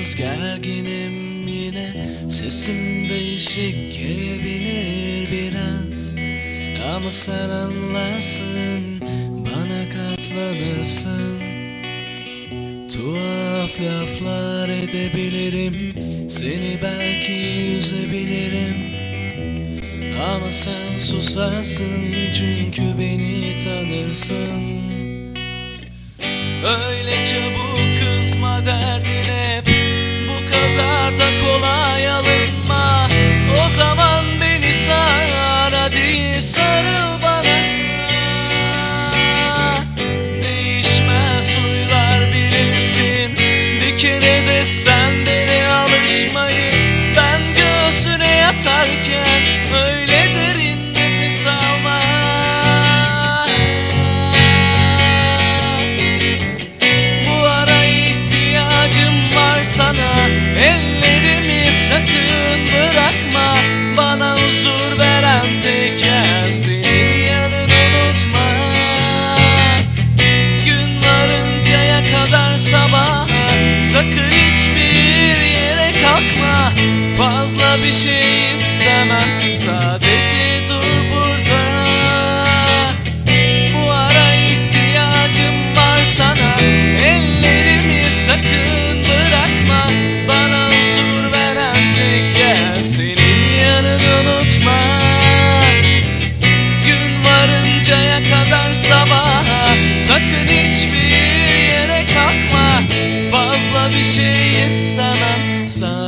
Biraz gerginim yine. Sesim değişik gelebilir biraz. Ama sen anlarsın Bana katlanırsın. Tuhaf laflar edebilirim Seni belki üzebilirim. Ama sen susarsın Çünkü beni tanırsın. Öyle Kere de sen alışmayı Ben göğsüne yatarken Öyle nefes alma bu ara ihtiyacım var sana Ellerimi sakın Fazla bir şey istemem. Sadece dur burada. Bu ara ihtiyacım var sana. Ellerimi sakın bırakma. Bana huzur veren tek yer Senin yanın unutma. Gün varıncaya kadar sabaha Sakın hiçbir yere kalkma. Fazla bir şey istemem. Burada